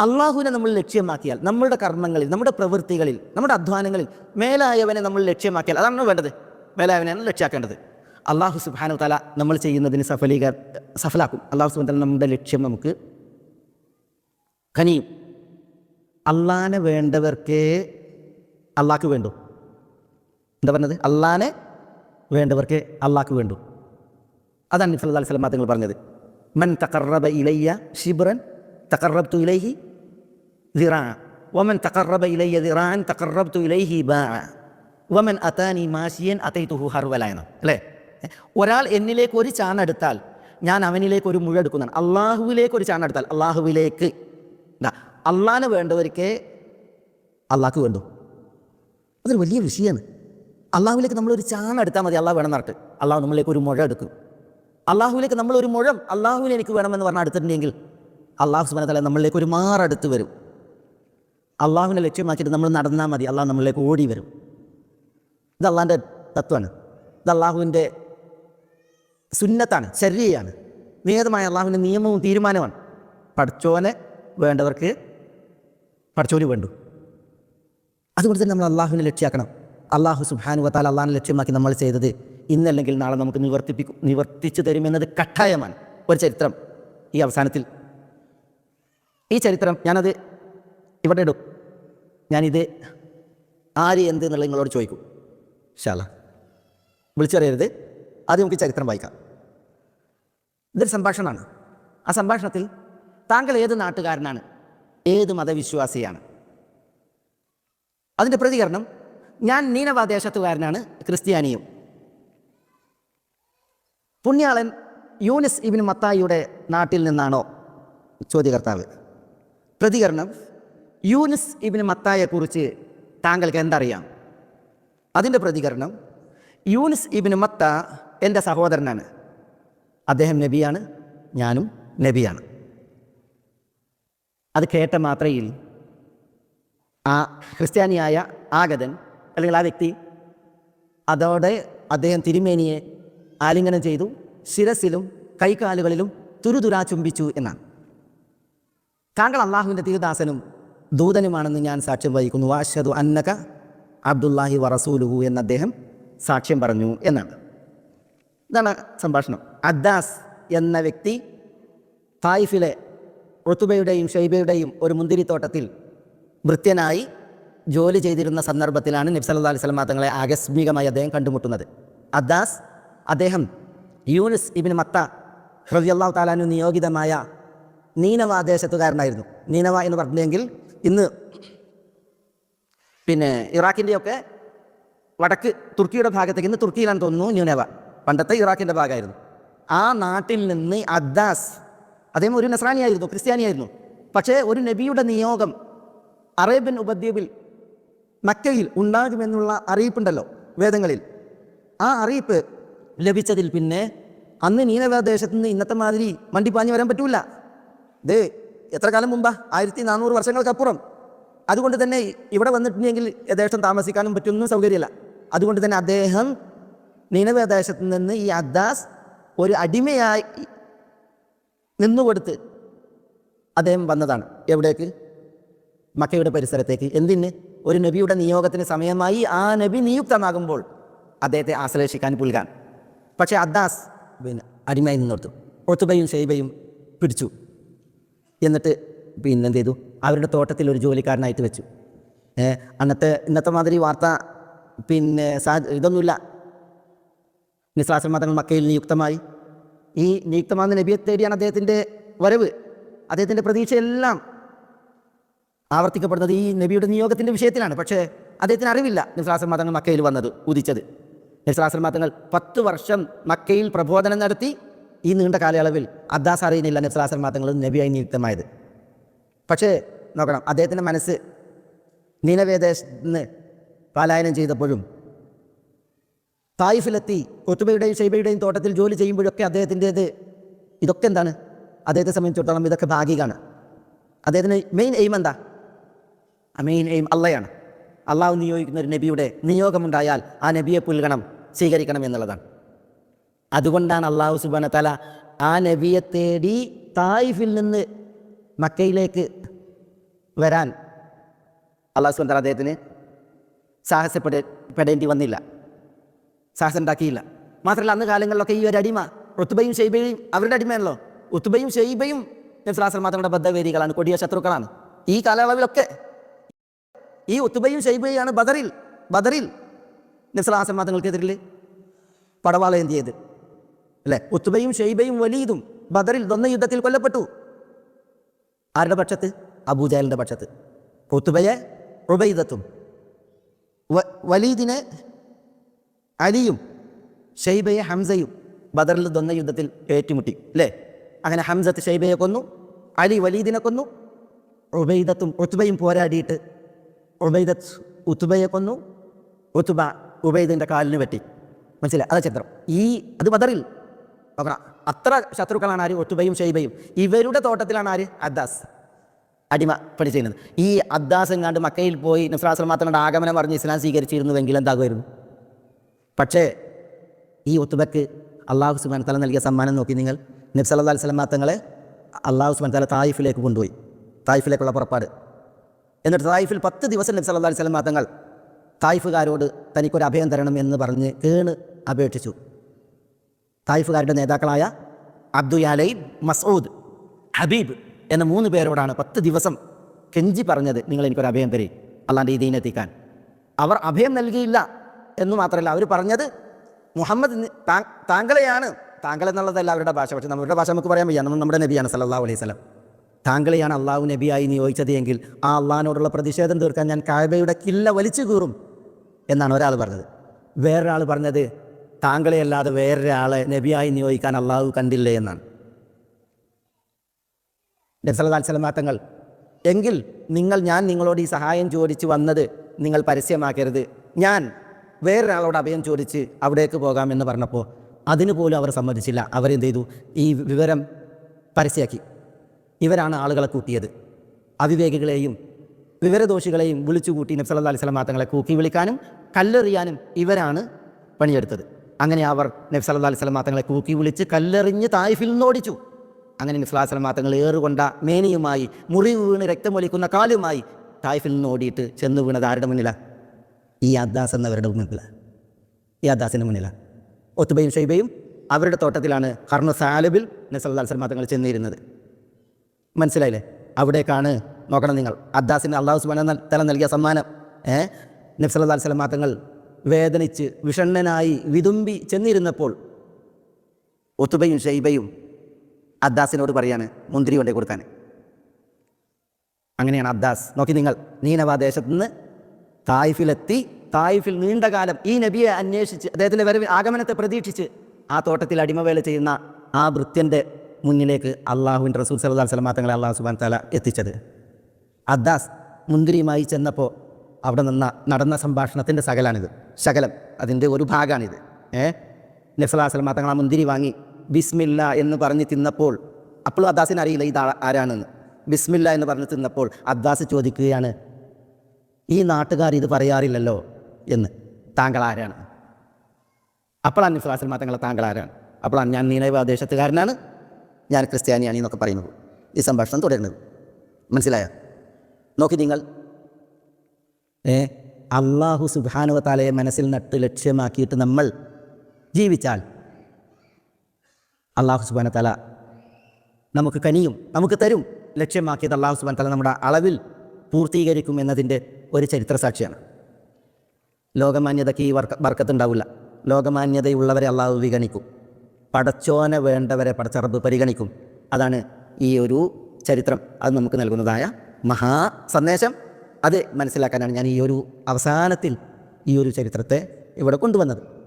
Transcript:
അള്ളാഹുവിനെ നമ്മൾ ലക്ഷ്യമാക്കിയാൽ നമ്മുടെ കർമ്മങ്ങളിൽ നമ്മുടെ പ്രവൃത്തികളിൽ നമ്മുടെ അധ്വാനങ്ങളിൽ മേലായവനെ നമ്മൾ ലക്ഷ്യമാക്കിയാൽ അതാണ് വേണ്ടത്. മേലായവനെയാണ് ലക്ഷ്യമാക്കേണ്ടത് അള്ളാഹു സുബാനു തല നമ്മൾ ചെയ്യുന്നതിന് സഫലീക സഫലാക്കും. അള്ളാഹു സുബാൻ തല നമ്മുടെ ലക്ഷ്യം നമുക്ക് കനിയും. അള്ളാനെ വേണ്ടവർക്കേ അള്ളാഹ്ക്ക് വേണ്ടു. എന്താ പറഞ്ഞത്? അള്ളാനെ വേണ്ടവർക്ക് അള്ളാഹ്ക്ക് വേണ്ടു. അതാണ് സല്ലല്ലാഹു അലൈഹി തങ്ങൾ പറഞ്ഞത്. മൻ തക്കറബ ഇലയ്യ ഷിബ്രൻ തഖറബ്തു ഇലൈഹി ദിറാ ومن تقرب ഇലയ്യ ذراعا تقربت ഇലൈഹി باعا. വമൻ അതാനി ماشيا അതൈതുഹു ഹർവലായനം അല്ലേ? ഒരാൾ എന്നിലേക്ക് ഒരു ചാണെടുത്താൽ ഞാൻ അവനിലേക്ക് ഒരു മുഴ എടുക്കുന്നതാണ് അള്ളാഹുവിലേക്ക് ഒരു ചാണെടുത്താൽ അള്ളാഹുവിലേക്ക്. അള്ളാഹിന് വേണ്ടവർക്ക് അള്ളാഹ്ക്ക് വേണ്ടു. അതൊരു വലിയ വിഷയമാണ്. അള്ളാഹുവിലേക്ക് നമ്മളൊരു ചാണ എടുത്താൽ മതി. അള്ളാഹ് വേണം നടട്ട് അള്ളാഹു നമ്മളിലേക്ക് ഒരു മുഴ എടുക്കും. അള്ളാഹുവിലേക്ക് നമ്മൾ ഒരു മുഴം അള്ളാഹുവിനെ എനിക്ക് വേണമെന്ന് പറഞ്ഞാൽ എടുത്തിട്ടുണ്ടെങ്കിൽ അള്ളാഹു സുബാന തല നമ്മളിലേക്ക് ഒരു മാറടുത്ത് വരും. അള്ളാഹുവിനെ ലക്ഷ്യമാക്കിയിട്ട് നമ്മൾ നടന്നാൽ മതി. അള്ളാഹു നമ്മളിലേക്ക് ഓടി വരും. ഇത് അള്ളാഹിന്റെ തത്വമാണ്. ഇത് അള്ളാഹുവിന്റെ സുന്നത്താണ് ശരീരയാണ് നിയതമായ അള്ളാഹുവിന്റെ നിയമവും തീരുമാനമാണ് പഠിച്ചോനെ വേണ്ടവർക്ക് പഠിച്ചോന് വേണ്ടു. അതുകൊണ്ട് തന്നെ നമ്മൾ അള്ളാഹുവിനെ ലക്ഷ്യമാക്കണം. അള്ളാഹു സുബാനു വത്താൽ അള്ളാഹിനെ ലക്ഷ്യമാക്കി നമ്മൾ ചെയ്തത് ഇന്നല്ലെങ്കിൽ നാളെ നമുക്ക് നിവർത്തിപ്പിക്കും നിവർത്തിച്ചു തരുമെന്നത് കട്ടായമാണ്. ഒരു ചരിത്രം ഈ അവസാനത്തിൽ. ഈ ചരിത്രം ഞാനത് ഇവിടെ ഇടും. ഞാനിത് ആര് എന്ത് എന്നുള്ളത് നിങ്ങളോട് ചോദിക്കും. ശാല വിളിച്ചറിയരുത്. അത് നമുക്ക് ചരിത്രം വായിക്കാം. ഇതൊരു സംഭാഷണമാണ്. ആ സംഭാഷണത്തിൽ താങ്കൾ ഏത് നാട്ടുകാരനാണ്? ഏത് മതവിശ്വാസിയാണ്? അതിന്റെ പ്രതികരണം ഞാൻ നീനവാദേശത്തുകാരനാണ് ക്രിസ്ത്യാനിയും. പുണ്യാളൻ യൂനിസ് ഇബിൻ മത്തായിയുടെ നാട്ടിൽ നിന്നാണോ? ചോദ്യകർത്താവ്. പ്രതികരണം യൂനിസ് ഇബിന് മത്തായെക്കുറിച്ച് താങ്കൾക്ക് എന്തറിയാം? അതിന്റെ പ്രതികരണം യൂനിസ് ഇബിന് മത്ത എന്റെ സഹോദരനാണ്. അദ്ദേഹം നബിയാണ് ഞാനും നബിയാണ്. അത് കേട്ട മാത്രയിൽ ആ ക്രിസ്ത്യാനിയായ ആഗതൻ അല്ലെങ്കിൽ ആ വ്യക്തി അതോടെ അദ്ദേഹം തിരുമേനിയെ ആലിംഗനം ചെയ്തു ശിരസിലും കൈകാലുകളിലും തുരുതുരാ ചുംബിച്ചു എന്നാണ്. താങ്കൾ അള്ളാഹുവിന്റെ തിരുദാസനും ദൂതനുമാണെന്ന് ഞാൻ സാക്ഷ്യം വഹിക്കുന്നു. വാഷദു അന്നക അബ്ദുല്ലാഹി വറസൂലുഹു എന്ന് അദ്ദേഹം സാക്ഷ്യം പറഞ്ഞു എന്നാണ്. ഇതാണ് സംഭാഷണം. അദ്ദാസ് എന്ന വ്യക്തി തായിഫിലെ ഋത്തുബയുടെയും ഷൈബയുടെയും ഒരു മുന്തിരിത്തോട്ടത്തിൽ ഭൃത്യനായി ജോലി ചെയ്തിരുന്ന സന്ദർഭത്തിലാണ് നബി സല്ലല്ലാഹു അലൈഹി വസല്ലം തങ്ങളെ ആകസ്മികമായി അദ്ദേഹം കണ്ടുമുട്ടുന്നത്. അദ്ദാസ് അദ്ദേഹം യൂനിസ് ഇബിൻ മത്ത ഹൃദയല്ലാഹു താലാനു നിയോഗിതമായ നീനവ ദേശത്തുകാരനായിരുന്നു. നീനവ എന്ന് പറഞ്ഞെങ്കിൽ ഇന്ന് പിന്നെ ഇറാഖിന്റെയൊക്കെ വടക്ക് തുർക്കിയുടെ ഭാഗത്തേക്ക് ഇന്ന് തുർക്കിയിലാണ് തോന്നുന്നു ന്യൂനവ. പണ്ടത്തെ ഇറാഖിന്റെ ഭാഗമായിരുന്നു. ആ നാട്ടിൽ നിന്ന് അദ്ദാസ് അദ്ദേഹം ഒരു നസ്രാനിയായിരുന്നു ക്രിസ്ത്യാനിയായിരുന്നു. പക്ഷേ ഒരു നബിയുടെ നിയോഗം അറേബ്യൻ ഉപദ്വീപിൽ മക്കയിൽ ഉണ്ടാകുമെന്നുള്ള അറിയിപ്പുണ്ടല്ലോ വേദങ്ങളിൽ. ആ അറിയിപ്പ് ലഭിച്ചതിൽ പിന്നെ അന്ന് നീനവദേശത്ത് നിന്ന് ഇന്നത്തെ മാതിരി മണ്ടിപ്പാഞ്ഞ് വരാൻ പറ്റൂല. ഇത് എത്ര കാലം മുമ്പാ? ആയിരത്തി നാനൂറ് വർഷങ്ങൾക്കപ്പുറം. അതുകൊണ്ട് തന്നെ ഇവിടെ വന്നിട്ടുണ്ടെങ്കിൽ യഥേഷ്ടം താമസിക്കാനും പറ്റുന്ന സൗകര്യമില്ല. അതുകൊണ്ട് തന്നെ അദ്ദേഹം നീനവദേശത്ത് നിന്ന് ഈ അദ്ദാസ് ഒരു അടിമയായി നിന്നുകൊടുത്ത് അദ്ദേഹം വന്നതാണ്. എവിടേക്ക്? മക്കയുടെ പരിസരത്തേക്ക്. എന്തിന്? ഒരു നബിയുടെ നിയോഗത്തിന് സമയമായി ആ നബി നിയുക്തമാകുമ്പോൾ അദ്ദേഹത്തെ ആശ്ലേഷിക്കാൻ പുൽകാൻ. പക്ഷേ അദ്ദാസ് പിന്നെ അടിമയായി നിന്നോർത്തു ഒത്തുബയും ഷെയ്ബയും പിടിച്ചു. എന്നിട്ട് പിന്നെ എന്ത് ചെയ്തു അവരുടെ തോട്ടത്തിൽ ഒരു ജോലിക്കാരനായിട്ട് വെച്ചു. അന്നത്തെ ഇന്നത്തെ മാതിരി വാർത്ത പിന്നെ സാ ഇതൊന്നുമില്ല. മതങ്ങൾ മക്കയിൽ നിയുക്തമായി ഈ നിയുക്തമാകുന്ന നബിയെ തേടിയാണ് അദ്ദേഹത്തിന്റെ വരവ്. അദ്ദേഹത്തിന്റെ പ്രതീക്ഷയെല്ലാം ആവർത്തിക്കപ്പെടുന്നത് ഈ നബിയുടെ നിയോഗത്തിന്റെ വിഷയത്തിലാണ്. പക്ഷേ അദ്ദേഹത്തിന് അറിവില്ല മതങ്ങൾ മക്കയിൽ വന്നത് ഉദിച്ചത്. നിസ്ലാസം മതങ്ങൾ പത്ത് വർഷം മക്കയിൽ പ്രബോധനം നടത്തി ഈ നീണ്ട കാലയളവിൽ അദ്ദാസ് അറിയുന്നില്ല നബ്സലാസൻ മാത്രങ്ങൾ നബിയായി നിയുക്തമായത്. പക്ഷേ നോക്കണം അദ്ദേഹത്തിന്റെ മനസ്സ് നീനവേദേശത്ത് നിന്ന് പലായനം ചെയ്തപ്പോഴും തായിഫിലെത്തി കൊത്തുബയുടെയും ഷെയ്ബയുടെയും തോട്ടത്തിൽ ജോലി ചെയ്യുമ്പോഴൊക്കെ അദ്ദേഹത്തിന്റേത് ഇതൊക്കെ എന്താണ്? അദ്ദേഹത്തെ സംബന്ധിച്ചിടത്തോളം ഇതൊക്കെ ഭാഗികമാണ് അദ്ദേഹത്തിന് മെയിൻ എയിം എന്താ? മെയിൻ എയിം അള്ളയാണ്. അള്ളാഹു നിയോഗിക്കുന്ന ഒരു നബിയുടെ നിയോഗമുണ്ടായാൽ ആ നബിയെ പുൽകണം സ്വീകരിക്കണം എന്നുള്ളതാണ്. അതുകൊണ്ടാണ് അള്ളാഹു സുബാന തല ആ നബിയെ തേടി തായിഫിൽ നിന്ന് മക്കയിലേക്ക് വരാൻ അള്ളാഹു സുബാൻ തല അദ്ദേഹത്തിന് സാഹസപ്പെടേണ്ടി പെടേണ്ടി വന്നില്ല. സാഹസം ഉണ്ടാക്കിയില്ല മാത്രമല്ല അന്ന് കാലങ്ങളിലൊക്കെ ഈ ഒരു അടിമ ഉത്തുബയും ഷെയ്ബയും അവരുടെ അടിമയാണല്ലോ. ഉത്തുബയും ഷെയ്ബയും നബ്സലാസ്ലം മാത്രങ്ങളുടെ ബദ്ധവേദികളാണ് കൊടിയ ശത്രുക്കളാണ്. ഈ കാലയളവിലൊക്കെ ഈ ഉത്തുബയും ഷെയ്ബയാണ് ബദറിൽ ബദറിൽ നബ്സലാസ്ലം മാത്രങ്ങൾക്കെതിരിൽ എന്ത് ചെയ്ത്? അല്ലേ? ഉത്തുബയും ഷെയ്ബയും വലീദും ബദറിൽ ദൊന്ന യുദ്ധത്തിൽ കൊല്ലപ്പെട്ടു. ആരുടെ പക്ഷത്ത്? അബൂജാലിന്റെ പക്ഷത്ത്. ഉത്തുബയെ റുബൈദത്തും വലീദിനെ അലിയും ഷെയ്ബയെ ഹംസയും ബദറിൽ ദൊന്ന യുദ്ധത്തിൽ ഏറ്റുമുട്ടി അല്ലേ? അങ്ങനെ ഹംസത്ത് ഷെയ്ബയെ കൊന്നു അലി വലീദിനെ കൊന്നു ഉബൈദത്തും ഉത്തുബയും പോരാടിയിട്ട് ഉബൈദത്ത് ഉത്തുബയെ കൊന്നു ഉത്തുബ ഉബൈദിന്റെ കാലിന് വെട്ടി. മനസ്സിലായി? അതാ ചിത്രം ഈ അത് ബദറിൽ നോക്കണം അത്ര ശത്രുക്കളാണ് ആര്? ഒത്തുബയും ഷെയ്ബയും ഇവരുടെ തോട്ടത്തിലാണ് ആര്? അദ്ദാസ്. അടിമ പണി ചെയ്യുന്നത്. ഈ അദ്ദാസ് എങ്ങാണ്ട് മക്കയിൽ പോയി നഫ്രാസ്ലം മാത്രങ്ങളുടെ ആഗമനം പറഞ്ഞ് ഇസ്ലാം സ്വീകരിച്ചിരുന്നുവെങ്കിൽ എന്താകുമായിരുന്നു? പക്ഷേ ഈ ഒത്തുബക്ക് അള്ളാഹു സുബാൻ തല നൽകിയ സമ്മാനം നോക്കി നിങ്ങൾ നബ്സ് അല്ലാ സ്വലം തങ്ങളെ അള്ളാഹു സുബാൻ തല തായിഫിലേക്ക് കൊണ്ടുപോയി. തായിഫിലേക്കുള്ള പുറപ്പാട്. എന്നിട്ട് തായിഫിൽ പത്ത് ദിവസം നബ്സ് അല്ലാ സ്വലം തങ്ങൾ തായിഫുകാരോട് തനിക്കൊരു അഭയം തരണം എന്ന് പറഞ്ഞ് കേണ് അപേക്ഷിച്ചു. തായിഫുകാരുടെ നേതാക്കളായ അബ്ദുയാലൈൻ മസൂദ് ഹബീബ് എന്ന മൂന്ന് പേരോടാണ് പത്ത് ദിവസം കെഞ്ചി പറഞ്ഞത് നിങ്ങൾ എനിക്കൊരു അഭയം തരി അള്ളാന്റെ ഈ ദീനെത്തിക്കാൻ അവർ അഭയം നൽകിയില്ല എന്ന് മാത്രമല്ല അവർ പറഞ്ഞത് മുഹമ്മദ് താങ്കളെയാണ്. താങ്കൾ എന്നുള്ളതല്ല അവരുടെ ഭാഷ പക്ഷേ നമ്മുടെ ഭാഷ നമുക്ക് പറയാൻ വയ്യ. നമ്മൾ നമ്മുടെ നബിയാണ് സല്ലല്ലാഹു അലൈഹി സ്വലം താങ്കളെയാണ് അള്ളാഹു നബിയായി നിയോഗിച്ചത് എങ്കിൽ ആ അള്ളാഹിനോടുള്ള പ്രതിഷേധം തീർക്കാൻ ഞാൻ കായബയുടെ കില്ല വലിച്ചു കീറും എന്നാണ് ഒരാൾ പറഞ്ഞത്. വേറൊരാൾ പറഞ്ഞത് താങ്കളെ അല്ലാതെ വേറൊരാളെ നബിയായി നിയോഗിക്കാൻ അള്ളാഹു കണ്ടില്ലേ എന്നാണ്. നബ്സല്ലാ സ്വലമാ തങ്ങൾ എങ്കിൽ നിങ്ങൾ ഞാൻ നിങ്ങളോട് ഈ സഹായം ചോദിച്ചു വന്നത് നിങ്ങൾ പരസ്യമാക്കരുത്. ഞാൻ വേറൊരാളോട് അഭയം ചോദിച്ച് അവിടേക്ക് പോകാമെന്ന് പറഞ്ഞപ്പോൾ അതിന് പോലും അവർ സമ്മതിച്ചില്ല. അവരെന്ത് ചെയ്തു? ഈ വിവരം പരസ്യമാക്കി ഇവരാണ് ആളുകളെ കൂട്ടിയത്. അവിവേകികളെയും വിവരദോഷികളെയും വിളിച്ചു കൂട്ടി നബ്സല്ലാ അലൈഹി സ്വലമാ തങ്ങളെ കൂക്കി വിളിക്കാനും കല്ലെറിയാനും ഇവരാണ് പണിയെടുത്തത്. അങ്ങനെ അവർ നബി നബ്സല്ലാ അലൈഹി സ്വലം തങ്ങളെ കൂക്കി വിളിച്ച് കല്ലെറിഞ്ഞ് തായ്ഫിൽ നിന്ന് ഓടിച്ചു. അങ്ങനെ സ്വലം തങ്ങൾ ഏറുകൊണ്ട മേനിയുമായി മുറി വീണ് രക്തമൊലിക്കുന്ന കാലുമായി തായ്ഫിൽ നിന്ന് ഓടിയിട്ട് ചെന്ന് വീണത് ആരുടെ മുന്നിലാണ് ഈ അദ്ദാസ് എന്നവരുടെ മുന്നിലാണ് ഈ അദ്ദാസിന്റെ മുന്നിലാണ് ഒത്തുബയും ഷൈബയും അവരുടെ തോട്ടത്തിലാണ് ഹർണു സാലബിൽ നസല്ലാ സ്വലം തങ്ങൾ ചെന്നിരുന്നത്. മനസ്സിലായില്ലേ? അവിടേക്കാണ് നോക്കണം നിങ്ങൾ. അദ്ദാസിന് അള്ളാഹു സുബാന തല നൽകിയ സമ്മാനം. ഏഹ് നബ്സല്ലാ സ്വലം തങ്ങൾ വേദനിച്ച് വിഷണ്ണനായി വിതുമ്പി ചെന്നിരുന്നപ്പോൾ ഒത്തുബയും ഷെയ്ബയും അദ്ദാസിനോട് പറയാണ് മുന്തിരി കൊണ്ടേ കൊടുക്കാൻ. അങ്ങനെയാണ് അദ്ദാസ്. നോക്കി നിങ്ങൾ നീനവ ദേശത്ത് നിന്ന് തായിഫിലെത്തി തായിഫിൽ നീണ്ടകാലം ഈ നബിയെ അന്വേഷിച്ച് അദ്ദേഹത്തിന്റെ വരവ് ആഗമനത്തെ പ്രതീക്ഷിച്ച് ആ തോട്ടത്തിൽ അടിമവേല ചെയ്യുന്ന ആ വൃത്യന്റെ മുന്നിലേക്ക് അള്ളാഹുവിന്റെ റസൂൽ സലഹ് സ്വലമാ തങ്ങളെ അള്ളാഹു സുബാൻ തല എത്തിച്ചത്. അദ്ദാസ് മുന്തിരിയുമായി ചെന്നപ്പോൾ അവിടെ നിന്ന നടന്ന സംഭാഷണത്തിന്റെ സകലാണിത്. ശകലം അതിന്റെ ഒരു ഭാഗമാണിത് ഏ? നഫ്സലാ സ്വലമാ തങ്ങൾ ആ മുന്തിരി വാങ്ങി ബിസ്മില്ല എന്ന് പറഞ്ഞ് തിന്നപ്പോൾ അപ്പോഴും അദ്ദാസിന് അറിയില്ല ഇത് ആരാണെന്ന്. ബിസ്മില്ല എന്ന് പറഞ്ഞ് തിന്നപ്പോൾ അദ്ദാസ് ചോദിക്കുകയാണ് ഈ നാട്ടുകാർ ഇത് പറയാറില്ലല്ലോ? എന്ന്. താങ്കൾ ആരാണ്? അപ്പോഴാണ് നിഫ്ലാസിൽ തങ്ങളെ താങ്കൾ ആരാണ്? അപ്പോഴാണ് ഞാൻ നീനവ ദേശത്തുകാരനാണ്. ഞാൻ ക്രിസ്ത്യാനിയാണ് എന്നൊക്കെ പറയുന്നത്. ഈ സംഭാഷണം തുടരുന്നത്. മനസ്സിലായോ? നോക്കി നിങ്ങൾ അള്ളാഹു സുബാനുവ മനസ്സിൽ നട്ട് ലക്ഷ്യമാക്കിയിട്ട് നമ്മൾ ജീവിച്ചാൽ അള്ളാഹു സുബാന തല നമുക്ക് കനിയും നമുക്ക് തരും. ലക്ഷ്യമാക്കിയത് അള്ളാഹു സുബാൻ തല നമ്മുടെ അളവിൽ പൂർത്തീകരിക്കും എന്നതിന്റെ ഒരു ചരിത്ര സാക്ഷിയാണ് ലോകമാന്യതയ്ക്ക് ഈ വർക്ക വർക്കത്തുണ്ടാവില്ല. ലോകമാന്യതയുള്ളവരെ അള്ളാഹു വിഗണിക്കും. പടച്ചോന വേണ്ടവരെ പടച്ചറബ് പരിഗണിക്കും. അതാണ് ഈ ഒരു ചരിത്രം. അത് നമുക്ക് നൽകുന്നതായ മഹാ സന്ദേശം. അത് മനസ്സിലാക്കാനാണ് ഞാൻ ഈ ഒരു അവസാനത്തിൽ ഈ ഒരു ചരിത്രത്തെ ഇവിടെ കൊണ്ടുവന്നത്.